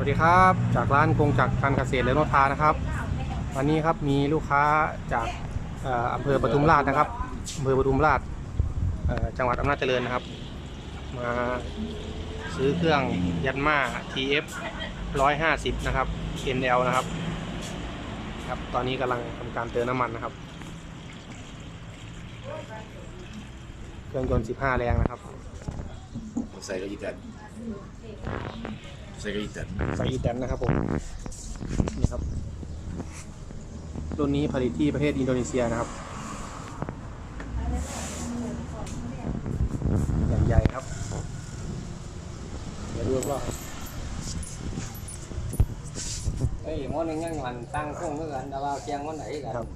วัสดีครับ จากร้านกงจักการเกษตรและโนทานะครับ วันนี้ครับมีลูกค้าจากอำเภอปทุมราชนะครับอำเภอปทุมราชจังหวัดอำนาจเจริญนะครับ มาซื้อเครื่องยันมา TF 150 นะครับ NL นะครับครับตอนนี้กำลังทำการเติมน้ำมันนะครับ เครื่องยนต์ 15 แรงนะครับใส่กระยิตั นใส่กระยิตันสายอีแตนนะครับผมนี่ครับรุ่นนี้ผลิตที่ประเทศอินโดนีเซียนะครับอย่างใหญ่ครับ เดี๋ยวดูว่าเฮ้ยมอนึงยังมันตั้งคงเหมือนกันแต่ว่าเคียงวันไหนกันครับ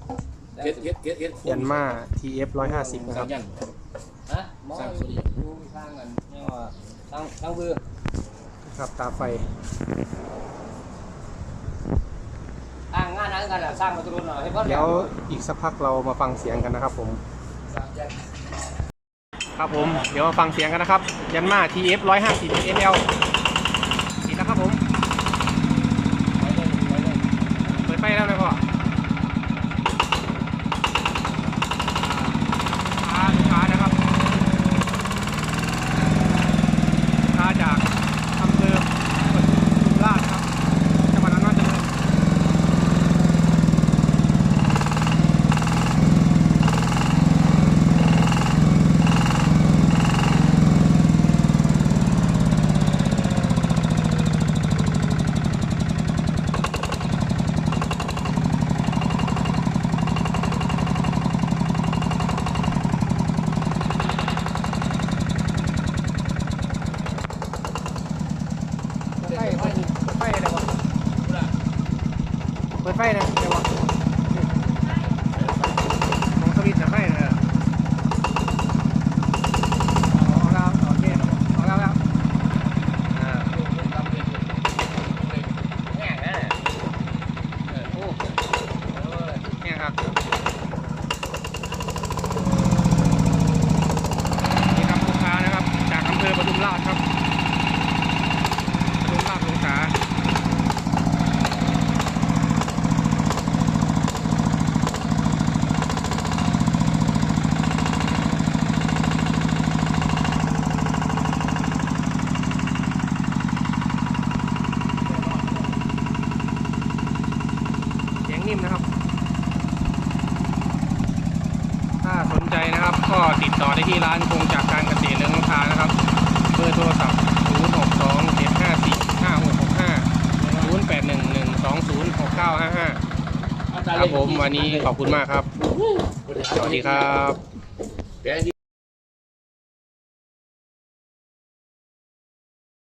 เฮ็ดเฮ็ดเฮ็ดเฮ็ดยันมา TF 150นะคสร้ารังบยันฮะมออยู่สร้างกันเนี่ยว่าตั้งตั้งเพื่อ ครับตาไฟตั้งงานนั้นกันแหละสร้างประตูหน่อยให้พ่อเดี๋ยวอีกสักพักเรามาฟังเสียงกันนะครับผมครับผมเดี๋ยวมาฟังเสียงกันนะครับ ยันมา TF 150 NL ติดแล้วครับผมเปิดไฟแล้วเลยพ่อลูกค้าลูกค้านะครับลูกค้าจากอำเภอปทุมราชครับ จังหวัดอำนาจเจริญ เปิดไฟเปิดไฟอะไรวะ เปิดไฟนะเดี๋ยววะของสวิตช์นะไฟนะเอาแล้วโอเคเอาแล้วแล้วอ่าแง่นะโอ้เนี่ยครับนี่ครับลูกค้านะครับ จากอำเภอปทุมราชครับปทุมราชสงขลา เสียงนิ่มนะครับ ถ้าสน ใจนะครับ ก็ติดต่อได้ที่ร้านคงจากการเกษตรเรืองทานะครับ เบอร์โทรศัพท์ 0 6 2 7 5 4 5 6 6 5 0 8 1 1 2 0 6 9 5 5 ครับผมวันนี้ขอบคุณมากครับ สวัสดีครับ